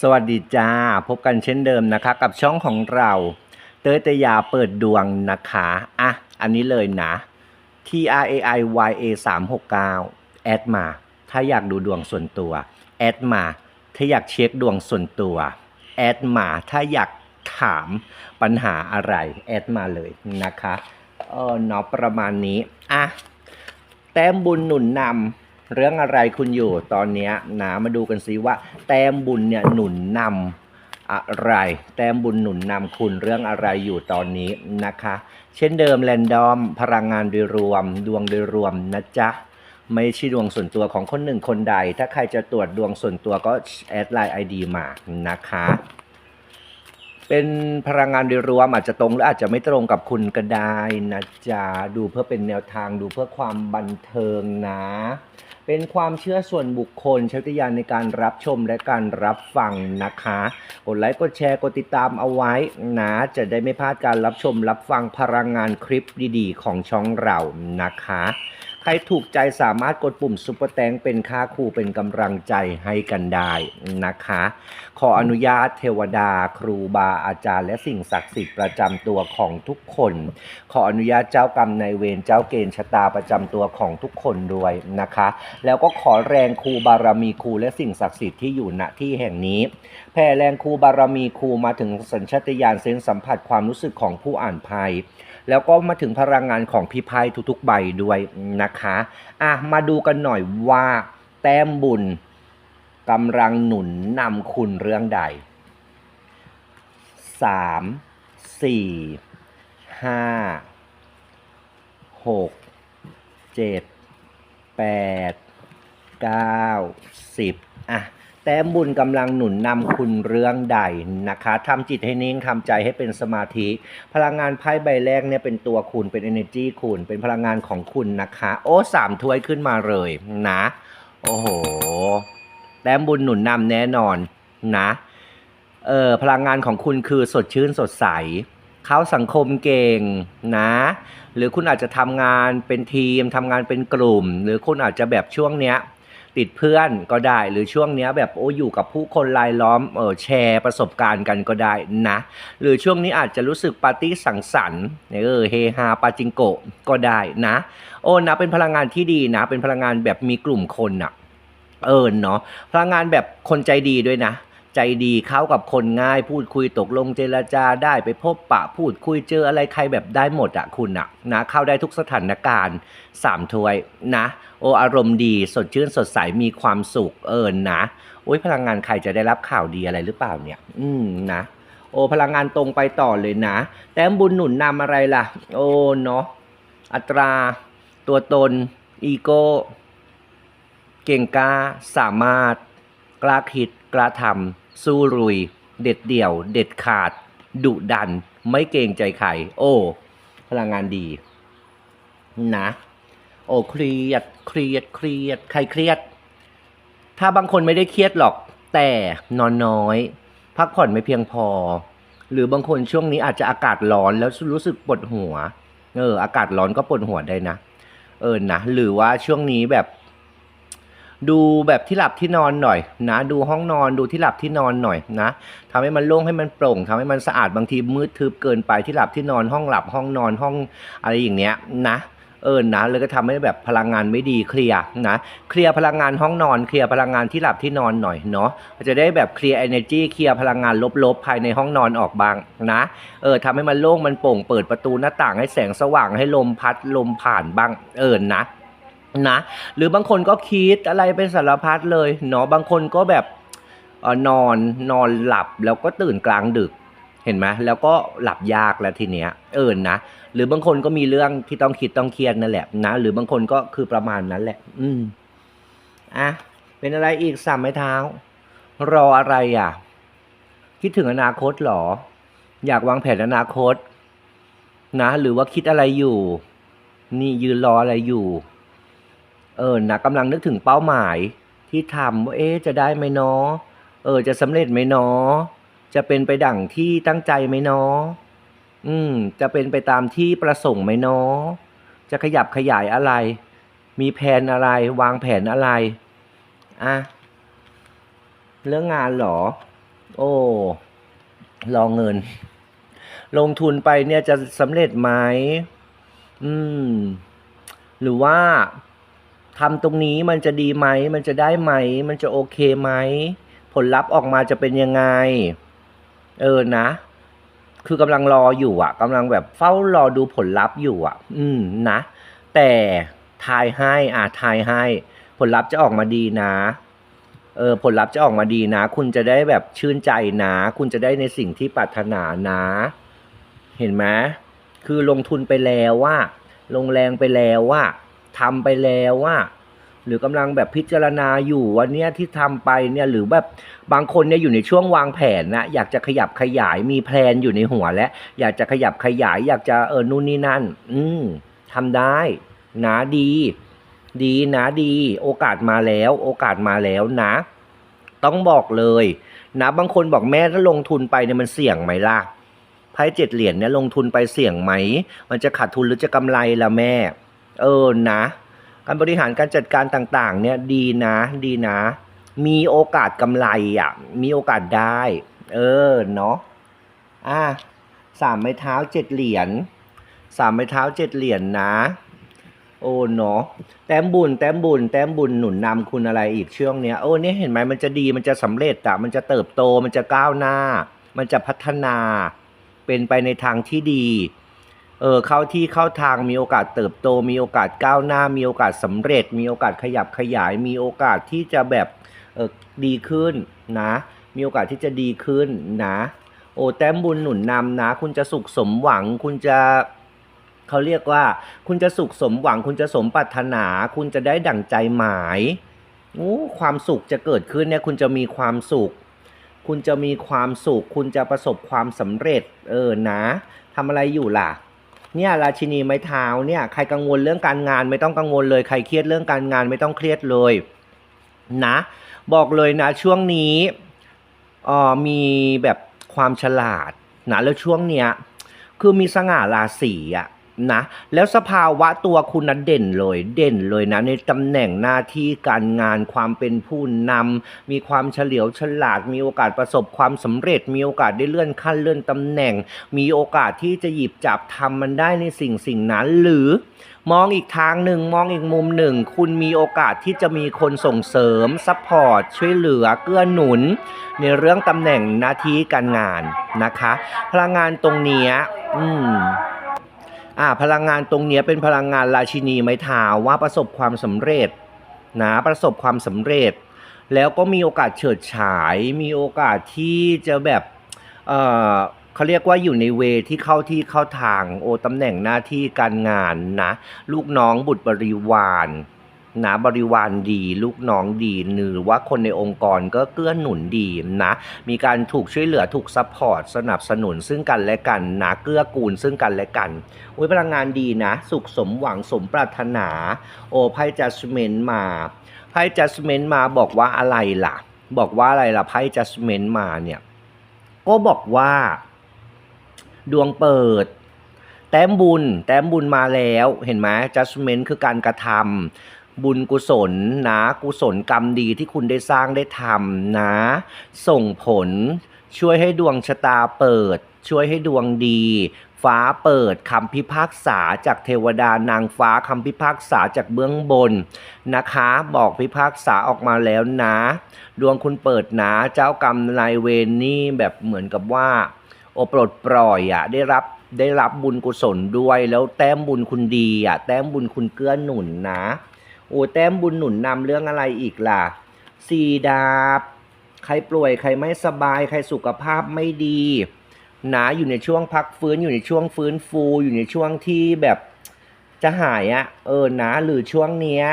สวัสดีจ้า พบกันเช่นเดิมนะคะ กับช่องของเรา เตยตยาเปิดดวงนะคะอะอันนี้เลยนะ T R A I Y A 3 6 9แอดมา ถ้าอยากดูดวงส่วนตัวแอดมา ถ้าอยากเช็คดวงส่วนตัวแอดมา ถ้าอยากถามปัญหาอะไรแอดมาเลยนะคะเออเนาะประมาณนี้อะแต้มบุญหนุนนำ เรื่องอะไรคุณอยู่ตอนนี้นะมาดูกันซิว่า แต้มบุญเนี่ยหนุนนำอะไร แต้มบุญหนุนนำคุณเรื่องอะไรอยู่ตอนนี้นะคะ เช่นเดิมแรนดอมพลังงานโดยรวม ดวงโดยรวมนะจ๊ะไม่ใช่ดวงส่วนตัวของคนหนึ่งคนใด ถ้าใครจะตรวจดวงส่วนตัวก็แอดไลน์ไอดีมานะคะ เป็นพลังงานโดยรวมอาจจะตรงหรืออาจจะไม่ตรงกับคุณก็ได้นะจ๊ะดูเพื่อเป็นแนวทางดูเพื่อความบันเทิงนะ เป็นความเชื่อส่วนบุคคลใช้วิจารณญาในการรับชมและการรับฟังนะคะ กดไลค์กดแชร์กดติดตามเอาไว้นะจะได้ไม่พลาดการรับชมรับฟังพลังงานคลิปดีๆ ของช่องเรานะคะ ใครถูกใจสามารถกดปุ่มซุปเปอร์แตงเป็นค่าครูเป็นกำลังใจให้กันได้นะคะ ขออนุญาตเทวดาครูบาอาจารย์และสิ่งศักดิ์สิทธิ์ประจำตัวของทุกคน ขออนุญาตเจ้ากรรมนายเวรเจ้าเกณฑ์ชะตาประจำตัวของทุกคนด้วยนะคะ แล้วก็ขอแรงครูบารมีครูและสิ่งศักดิ์สิทธิ์ที่อยู่ณที่แห่งนี้แผ่แรงครูบารมีครูมาถึงสัญชาตญาณเซนสัมผัสความรู้สึกของผู้อ่านไพ่แล้วก็มาถึงพลังงานของพี่ไพ่ทุกๆใบด้วยนะคะอะมาดูกันหน่อยว่าแต้มบุญกำลังหนุนนำคุณเรื่องใดสามสี่ห้าหกเจ็ดแปดเก้าสิบอะ แต้มบุญกำลังหนุนนำคุณเรื่องใดนะคะทำจิตให้นิ่งทำใจให้เป็นสมาธิ พลังงานไพ่ใบแรกเนี่ยเป็นตัวคุณเป็น energy คุณเป็นพลังงานของคุณนะคะ โอ้สามถ้วยขึ้นมาเลยนะ โอ้โห แต้มบุญหนุนนำแน่นอนนะเออพลังงานของคุณคือสดชื่นสดใส เข้าสังคมเก่งนะ หรือคุณอาจจะทำงานเป็นทีมทำงานเป็นกลุ่ม หรือคุณอาจจะแบบช่วงเนี้ย ติดเพื่อนก็ได้ หรือช่วงเนี้ยแบบโอ้อยู่กับผู้คนรายล้อมเออแชร์ประสบการณ์กันก็ได้นะ หรือช่วงนี้อาจจะรู้สึกปาร์ตี้สังสรรค์เออเฮฮาปาจิงโกะก็ได้นะ โอ้นะเป็นพลังงานที่ดีนะ เป็นพลังงานแบบมีกลุ่มคนอะเออเนาะพลังงานแบบคนใจดีด้วยนะ ใจดีเข้ากับคนง่ายพูดคุยตกลงเจรจาได้ไปพบปะพูดคุยเจออะไรใครแบบได้หมดอะคุณอะนะเข้าได้ทุกสถานการณ์สามถ้วยนะโออารมณ์ดีสดชื่นสดใสมีความสุขเออนะโอ้ยพลังงานใครจะได้รับข่าวดีอะไรหรือเปล่าเนี่ย อืมนะ โอพลังงานตรงไปต่อเลยนะ แต้มบุญหนุนนำอะไรล่ะ โอ้เนาะอัตรา ตัวตน อีโก้ เก่งกล้า สามารถ กล้าคิด กล้าทำ สู้รุย เด็ดเดี่ยว เด็ดขาด ดุดัน ไม่เกรงใจใครโอ้ พลังงานดี นะ โอ้เครียด เครียด เครียด ใครเครียด ถ้าบางคนไม่ได้เครียดหรอก แต่นอนน้อย พักผ่อนไม่เพียงพอ หรือบางคนช่วงนี้อาจจะอากาศร้อนแล้วรู้สึกปวดหัว เออ อากาศร้อนก็ปวดหัวได้นะ เออนะ หรือว่าช่วงนี้แบบ ดูแบบที่หลับที่นอนหน่อยนะ ดูห้องนอนดูที่หลับที่นอนหน่อยนะทำให้มันโล่งให้มันโปร่งทำให้มันสะอาดบางทีมืดทึบเกินไปที่หลับที่นอนห้องหลับห้องนอนห้องอะไรอย่างเนี้ยนะเออนะเลยก็ทำให้แบบพลังงานไม่ดีเคลียร์นะเคลียร์พลังงานห้องนอนเคลียร์พลังงานที่หลับที่นอนหน่อยเนาะจะได้แบบเคลียร์ energy เคลียร์พลังงานลบๆภายในห้องนอนออกบ้างนะเออทำให้มันโล่งมันโปร่งเปิดประตูหน้าต่างให้แสงสว่างให้ลมพัดลมผ่านบ้างเออนะ นะหรือบางคนก็คิดอะไรเป็นสารพัดเลยเนาะบางคนก็แบบอนอนนอนหลับแล้วก็ตื่นกลางดึกเห็นไหมแล้วก็หลับยากแล้วทีเนี้ยเออนนะหรือบางคนก็มีเรื่องที่ต้องคิดต้องเครียดนั่นแหละนะหรือบางคนก็คือประมาณนั้นแหละ อืมอะเป็นอะไรอีกสามไม้เท้า รออะไรอะ คิดถึงอนาคตหรอ อยากวางแผนอนาคต นะ หรือว่าคิดอะไรอยู่ นี่ยืนรออะไรอยู่ เออนะกำลังนึกถึงเป้าหมายที่ทำว่าเอ๊ะจะได้ไหมเนาะเออ จะสำเร็จไหมเนาะจะเป็นไปดั่งที่ตั้งใจไหมเนาะอืม จะเป็นไปตามที่ประสงค์ไหมเนาะจะขยับขยายอะไร มีแผนอะไร วางแผนอะไรอะเรื่องงานเหรอ โอ้รอเงิน ลงทุนไปเนี่ยจะสำเร็จไหมอืม หรือว่า ทำตรงนี้มันจะดีไหม มันจะได้ไหม มันจะโอเคไหม ผลลัพธ์ออกมาจะเป็นยังไง เออนะ คือกำลังรออยู่อะกำลังแบบเฝ้ารอดูผลลัพธ์อยู่อะ อืมนะ แต่ทายให้อ่าทายให้ ผลลัพธ์จะออกมาดีนะ เออ ผลลัพธ์จะออกมาดีนะ คุณจะได้แบบชื่นใจนะ คุณจะได้ในสิ่งที่ปรารถนานะ เห็นไหมคือลงทุนไปแล้วว่าลงแรงไปแล้วว่า ทำไปแล้วว่าหรือกำลังแบบพิจารณาอยู่ว่าเนี่ยที่ทำไปเนี่ยหรือแบบบางคนเนี่ยอยู่ในช่วงวางแผนนะอยากจะขยับขยายมีแพลนอยู่ในหัวแล้วอยากจะขยับขยาย อยากจะเออนู่นนี่นั่น อืมทำได้นะดี ดีนะดี โอกาสมาแล้ว โอกาสมาแล้วนะ ต้องบอกเลยนะบางคนบอกแม่ถ้าลงทุนไปเนี่ยมันเสี่ยงไหมล่ะไพ่เจ็ดเหรียญเนี่ยลงทุนไปเสี่ยงไหม มันจะขาดทุนหรือจะกำไรล่ะแม่ เออนะ การบริหารการจัดการต่างๆ เนี่ยดีนะดีนะ มีโอกาสกำไรอะ มีโอกาสได้ เออเนาะอะสามไม้เท้าเจ็ดเหรียญสามไม้เท้าเจ็ดเหรียญนะโอ้เนาะแต้มบุญแต้มบุญแต้มบุญหนุนนำคุณอะไรอีกช่วงเนี้ยโอ้เนี่ยเห็นไหมมันจะดีมันจะสำเร็จอะมันจะเติบโตมันจะก้าวหน้า มันจะพัฒนา เป็นไปในทางที่ดี เออเข้าที่เข้าทางมีโอกาสเติบโต มีโอกาสก้าวหน้า มีโอกาสสำเร็จ มีโอกาสขยับขยาย มีโอกาสที่จะแบบเออดีขึ้นนะ มีโอกาสที่จะดีขึ้นนะ โอ้แต้มบุญหนุนนำนะ คุณจะสุขสมหวัง คุณจะเขาเรียกว่า คุณจะสุขสมหวัง คุณจะสมปรารถนา คุณจะได้ดั่งใจหมายโอ้ความสุขจะเกิดขึ้นเนี่ยคุณจะมีความสุข คุณจะมีความสุข คุณจะประสบความสำเร็จ เออนะทำอะไรอยู่ล่ะ เนี่ยราชินีไม้เท้าเนี่ยใครกังวลเรื่องการงานไม่ต้องกังวลเลยใครเครียดเรื่องการงานไม่ต้องเครียดเลยนะบอกเลยนะช่วงนี้เออมีแบบความฉลาดนะแล้วช่วงเนี้ยคือมีสง่าราศีอะ นะแล้วสภาวะตัวคุณนะเด่นเลย เด่นเลยนะในตำแหน่งหน้าที่การงานความเป็นผู้นำมีความเฉลียวฉลาด มีโอกาสประสบความสำเร็จ มีโอกาสได้เลื่อนขั้นเลื่อนตำแหน่ง มีโอกาสที่จะหยิบจับทำมันได้ในสิ่งสิ่งนั้น หรือมองอีกทางหนึ่งมองอีกมุมหนึ่ง คุณมีโอกาสที่จะมีคนส่งเสริมซัพพอร์ตช่วยเหลือเกื้อหนุน ในเรื่องตำแหน่งหน้าที่การงานนะคะ พลังงานตรงนี้อืม อ่าพลังงานตรงเนี้ยเป็นพลังงานราชินีไม้เท้าว่าประสบความสำเร็จนะประสบความสำเร็จ แล้วก็มีโอกาสเฉิดฉาย มีโอกาสที่จะแบบเออเขาเรียกว่าอยู่ในเวที่เข้าที่เข้าทางโอตำแหน่งหน้าที่การงานนะ ลูกน้องบุตรบริวาร นะบริวารดี ลูกน้องดีหรือว่าคนในองค์กรก็เกื้อหนุนดีนะมีการถูกช่วยเหลือถูกซัพพอร์ตสนับสนุนซึ่งกันและกันนะเกื้อกูลซึ่งกันและกันอุ้ยพลังงานดีนะ สุขสมหวังสมปรารถนา โอไพ่จัสเมนมาไพ่จัสเมนมาบอกว่าอะไรล่ะ บอกว่าอะไรล่ะไพ่จัสเมนมาเนี่ยก็บอกว่า ดวงเปิด แต้มบุญ แต้มบุญมาแล้วเห็นไหมจัสเมนคือการกระทำ บุญกุศลนะ กุศลกรรมดีที่คุณได้สร้างได้ทำนะ ส่งผลช่วยให้ดวงชะตาเปิด ช่วยให้ดวงดี ฟ้าเปิดคำพิพากษาจากเทวดานางฟ้าคำพิพากษาจากเบื้องบนนะคะ บอกพิพากษาออกมาแล้วนะ ดวงคุณเปิดนะเจ้ากรรมนายเวรนี่แบบเหมือนกับว่า โอปลดปล่อยอะได้รับได้รับบุญกุศลด้วยแล้วแต้มบุญคุณดีอะ แต้มบุญคุณเกื้อหนุนนะ โอ้แต้มบุญหนุนนำเรื่องอะไรอีกล่ะสี่ดาบ ใครป่วยใครไม่สบาย ใครสุขภาพไม่ดีหนะอยู่ในช่วงพักฟื้นอยู่ในช่วงฟื้นฟูอยู่ในช่วงที่แบบจะหายอะ่ะเออนะหรือช่วงเนี้ย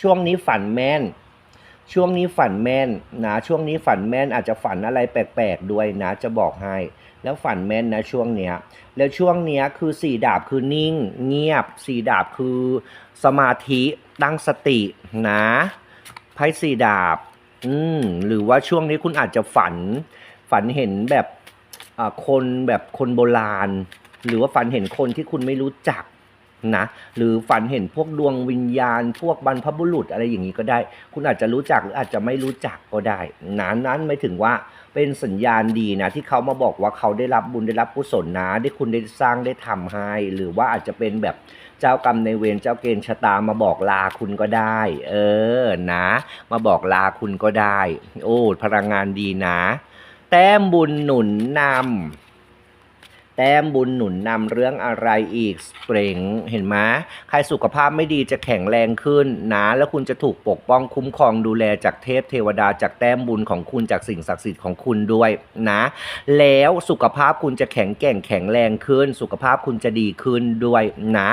ช่วงนี้ฝันแม่น ช่วงนี้ฝันแม่นนะช่วงนี้ฝันแม่นอาจจะฝันอะไรแปลกๆด้วยนะจะบอกให้ แล้วฝันแม่นนะช่วงเนี้ย แล้วช่วงเนี้ยคือสี่ดาบคือนิ่ง เงียบสี่ดาบคือสมาธิตั้งสตินะไพ่สี่ดาบ อืมหรือว่าช่วงนี้คุณอาจจะฝัน ฝันเห็นแบบคนแบบคนโบราณ หรือว่าฝันเห็นคนที่คุณไม่รู้จัก นะหรือฝันเห็นพวกดวงวิญญาณ พวกบรรพบุรุษอะไรอย่างนี้ก็ได้ คุณอาจจะรู้จักหรืออาจจะไม่รู้จักก็ได้นะนั้นไม่ถึงว่าเป็นสัญญาณดีนะที่เขามาบอกว่าเขาได้รับบุญได้รับกุศลนะได้คุณได้สร้างได้ทำให้ หรือว่าอาจจะเป็นแบบเจ้ากรรมในเวรเจ้าเกณฑ์ชะตามาบอกลาคุณก็ได้ เออนะ มาบอกลาคุณก็ได้ โอ้พลังงานดีนะ แต้มบุญหนุนนำ แต้มบุญหนุนนำเรื่องอะไรอีกสเปริงเห็นไหมใครสุขภาพไม่ดีจะแข็งแรงขึ้นนะแล้วคุณจะถูกปกป้องคุ้มครองดูแลจากเทพเทวดาจากแต้มบุญของคุณจากสิ่งศักดิ์สิทธิ์ของคุณด้วยนะ แล้วสุขภาพคุณจะแข็งแกร่งแข็งแรงขึ้น สุขภาพคุณจะดีขึ้นด้วยนะ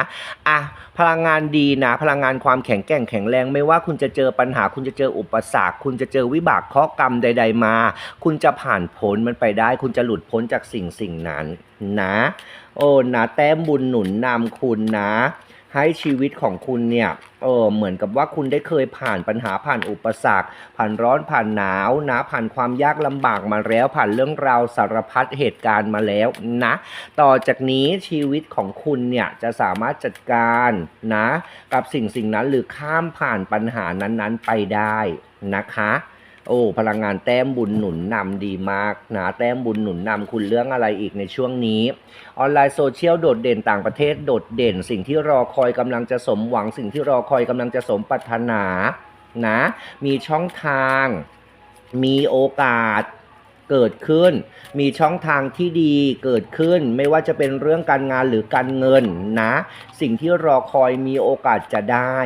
อะ พลังงานดีนะพลังงานความแข็งแกร่งแข็งแรงไม่ว่าคุณจะเจอปัญหา คุณจะเจออุปสรรค คุณจะเจอวิบากเคราะกรรมใด ๆ มา คุณจะผ่านพ้นมันไปได้ คุณจะหลุดพ้นจากสิ่งสิ่งนั้นนะ โอ้นะแต้มบุญหนุนนำคุณนะ ให้ชีวิตของคุณเนี่ย เออเหมือนกับว่าคุณได้เคยผ่านปัญหาผ่านอุปสรรค ผ่านร้อนผ่านหนาวนะ ผ่านความยากลำบากมาแล้ว ผ่านเรื่องราวสารพัดเหตุการณ์มาแล้วนะ ต่อจากนี้ชีวิตของคุณเนี่ยจะสามารถจัดการนะ กับสิ่งสิ่งนั้นหรือข้ามผ่านปัญหานั้นๆไปได้นะคะ โอ้ พลังงานแต้มบุญหนุนนำดีมากนะแต้มบุญหนุนนำคุณเรื่องอะไรอีกในช่วงนี้ ออนไลน์โซเชียลโดดเด่นต่างประเทศโดดเด่น สิ่งที่รอคอยกำลังจะสมหวัง สิ่งที่รอคอยกำลังจะสมปรารถนานะ มีช่องทาง มีโอกาส เกิดขึ้น มีช่องทางที่ดีเกิดขึ้น ไม่ว่าจะเป็นเรื่องการงานหรือการเงินนะ สิ่งที่รอคอยมีโอกาสจะได้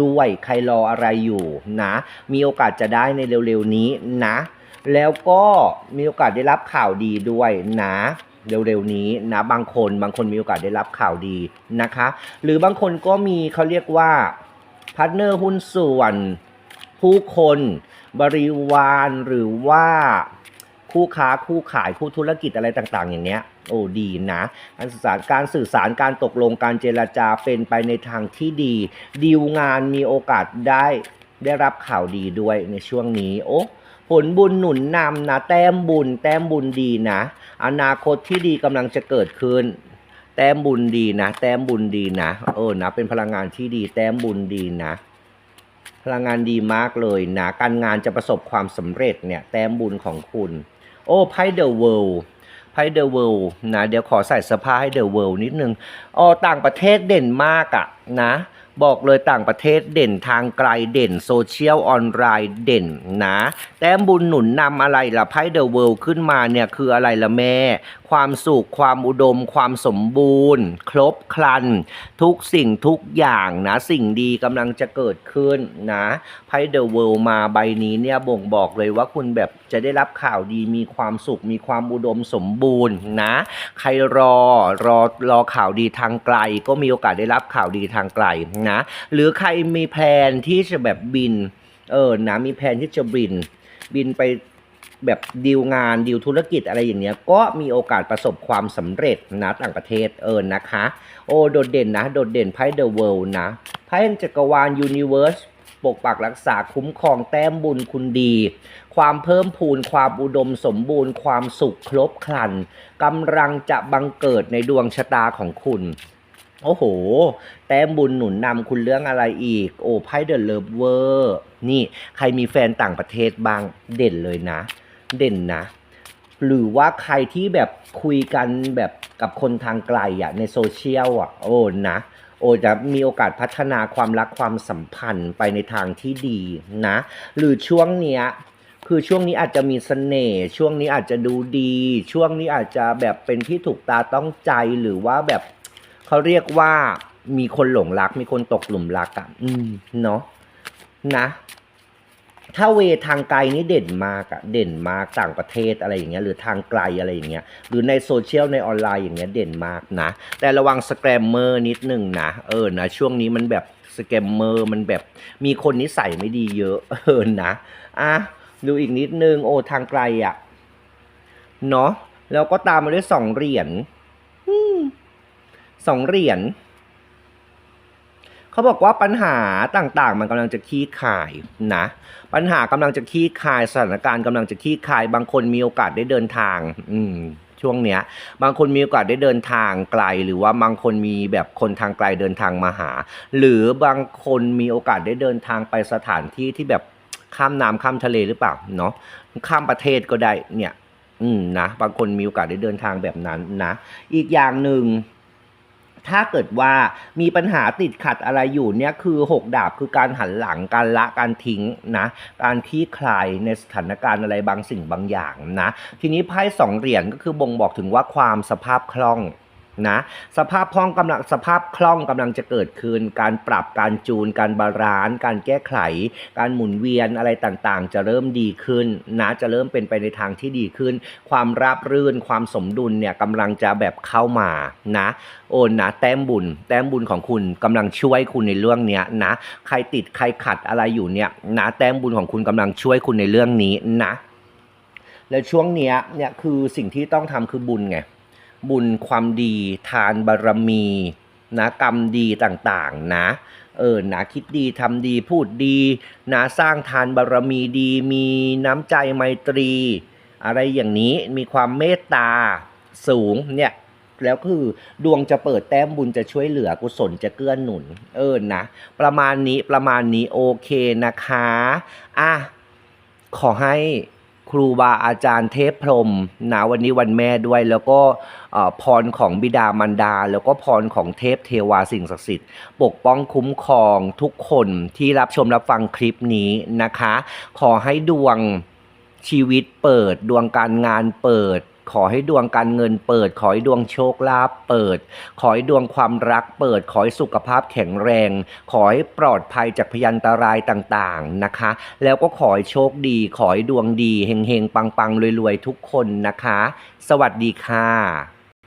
ด้วยใครรออะไรอยู่นะ มีโอกาสจะได้ในเร็วๆนี้นะ แล้วก็มีโอกาสได้รับข่าวดีด้วยนะเร็วๆนี้นะบางคนบางคนมีโอกาสได้รับข่าวดีนะคะ หรือบางคนก็มีเขาเรียกว่าพาร์ทเนอร์หุ้นส่วน ผู้คน บริวารหรือว่า คู่ค้าคู่ขายคู่ธุรกิจอะไรต่างๆ อย่างเนี้ยโอ้ดีนะการสื่อสารการสื่อสารการตกลงการเจรจาเป็นไปในทางที่ดี ดีลงานมีโอกาสได้ได้รับข่าวดีด้วยในช่วงนี้โอ้ผลบุญหนุนนำนะแต้มบุญ แต้มบุญดีนะ อนาคตที่ดีกำลังจะเกิดขึ้น แต้มบุญดีนะ แต้มบุญดีนะ เออนะ เป็นพลังงานที่ดี แต้มบุญดีนะ พลังงานดีมากเลยนะ การงานจะประสบความสำเร็จเนี่ย แต้มบุญของคุณ โอ้ไพ่เดอะเวิลด์ไพ่เดอะเวิลด์นะ เดี๋ยวขอใส่เสภาให้เดอะเวิลด์นิดนึงอ๋อต่างประเทศเด่นมากอะนะ บอกเลยต่างประเทศเด่นทางไกลเด่นโซเชียลออนไลน์เด่นนะแต้มบุญหนุนนำอะไรล่ะไพ่เดอะเวิลด์ขึ้นมาเนี่ยคืออะไรล่ะแม่ ความสุขความอุดม ความสมบูรณ์ ครบครัน ทุกสิ่งทุกอย่างนะ สิ่งดีกำลังจะเกิดขึ้นนะไพ่เดอะเวิลด์มาใบนี้เนี่ยบ่งบอกเลยว่าคุณแบบจะได้รับข่าวดีมีความสุขมีความอุดมสมบูรณ์นะ ใครรอรอรอข่าวดีทางไกล ก็มีโอกาสได้รับข่าวดีทางไกลนะ หรือใครมีแพลนที่จะแบบบิน เออนะมีแผนที่จะบิน บินไปแบบดีลงานดีลธุรกิจอะไรอย่างเงี้ยก็มีโอกาสประสบความสำเร็จนะต่างประเทศเออนะคะ โอ้โดดเด่นนะ โดดเด่นไพ่เดอะเวิลด์นะไพ่จักรวาลยูนิเว r ร์สปกปักรักษาคุ้มครองแต้มบุญคุณดี ความเพิ่มพูนความอุดมสมบูรณ์ ความสุขครบครันกำลังจะบังเกิดในดวงชะตาของคุณ โอ้โห แต้มบุญหนุนนำคุณเรื่องอะไรอีก โอ้ไพ่เดอะเลิฟเวอร์ นี่ใครมีแฟนต่างประเทศบ้างเด่นเลยนะ เด่นนะ หรือว่าใครที่แบบคุยกันแบบกับคนทางไกลอะในโซเชียลอะ โอ้นะ โอ้จะมีโอกาสพัฒนาความรักความสัมพันธ์ไปในทางที่ดีนะ หรือช่วงเนี้ยคือช่วงนี้อาจจะมีเสน่ห์ช่วงนี้อาจจะดูดี ช่วงนี้อาจจะแบบเป็นที่ถูกตาต้องใจหรือว่าแบบ เขาเรียกว่ามีคนหลงรัก มีคนตกหลุมรักอะ อืม เนาะนะ ถ้าเวทางไกลนี่เด่นมากอะเด่นมากต่างประเทศอะไรอย่างเงี้ย หรือทางไกลอะไรอย่างเงี้ย หรือในโซเชียลในออนไลน์อย่างเงี้ยเด่นมากนะ แต่ระวังสแกรมเมอร์นิดนึงนะ เออ นะ ช่วงนี้มันแบบสแกมเมอร์มันแบบมีคนนิสัยไม่ดีเยอะ เออ นะ อะ ดูอีกนิดนึง โอ้ ทางไกลอะเนาะ แล้วก็ตามมาด้วยสองเหรียญอืม สองเหรียญเขาบอกว่าปัญหาต่างๆ มันกำลังจะคลี่คลายนะ ปัญหากำลังจะคลี่คลายสถานการณ์กำลังจะคลี่คลาย บางคนมีโอกาสได้เดินทาง อืมช่วงเนี้ย บางคนมีโอกาสได้เดินทางไกล หรือว่าบางคนมีแบบคนทางไกลเดินทางมาหา หรือบางคนมีโอกาสได้เดินทางไปสถานที่ที่แบบข้ามน้ำข้ามทะเลหรือเปล่าเนาะข้ามประเทศก็ได้เนี่ย อืมนะบางคนมีโอกาสได้เดินทางแบบนั้นนะ อีกอย่างหนึ่ง ถ้าเกิดว่ามีปัญหาติดขัดอะไรอยู่เนี่ยคือหกดาบคือการหันหลังการละการทิ้งนะการคลี่คลายในสถานการณ์อะไรบางสิ่งบางอย่างนะทีนี้ไพ่สองเหรียญก็คือบ่งบอกถึงว่าความสภาพคล่อง นะสภาพคล่องกำลังสภาพคล่องกำลังจะเกิดขึ้น การปรับการจูน การบาลานซ์การแก้ไข การหมุนเวียนอะไรต่างๆ จะเริ่มดีขึ้นนะจะเริ่มเป็นไปในทางที่ดีขึ้น ความราบรื่นความสมดุลเนี่ยกำลังจะแบบเข้ามานะโอนนะแต้มบุญ แต้มบุญของคุณกำลังช่วยคุณในเรื่องเนี้ยนะใครติดใครขัดอะไรอยู่เนี่ยนะแต้มบุญของคุณกำลังช่วยคุณในเรื่องนี้นะ แล้วช่วงเนี้ยเนี่ยคือสิ่งที่ต้องทำคือบุญไง บุญความดี ทานบารมีนะกรรมดีต่างๆนะเออนะคิดดีทำดีพูดดีนะสร้างทานบารมีดี มีน้ำใจไมตรี อะไรอย่างนี้มีความเมตตาสูงเนี่ยแล้วคือดวงจะเปิดแต้มบุญจะช่วยเหลือกุศลจะเกื้อหนุน เออนะ ประมาณนี้ประมาณนี้โอเคนะคะ อะ ขอให้ ครูบาอาจารย์เทพพรมนะวันนี้วันแม่ด้วย แล้วก็พรของบิดามารดา แล้วก็พรของเทพเทวาสิ่งศักดิ์สิทธิ์ปกป้องคุ้มครองทุกคนที่รับชมรับฟังคลิปนี้นะคะ ขอให้ดวงชีวิตเปิดดวงการงานเปิด ขอให้ดวงการเงินเปิด ขอให้ดวงโชคลาภเปิด ขอให้ดวงความรักเปิด ขอให้สุขภาพแข็งแรง ขอให้ปลอดภัยจากพยันตรายต่างๆนะคะ แล้วก็ขอให้โชคดี ขอให้ดวงดีเฮงๆปังๆรวยๆทุกคนนะคะ สวัสดีค่ะ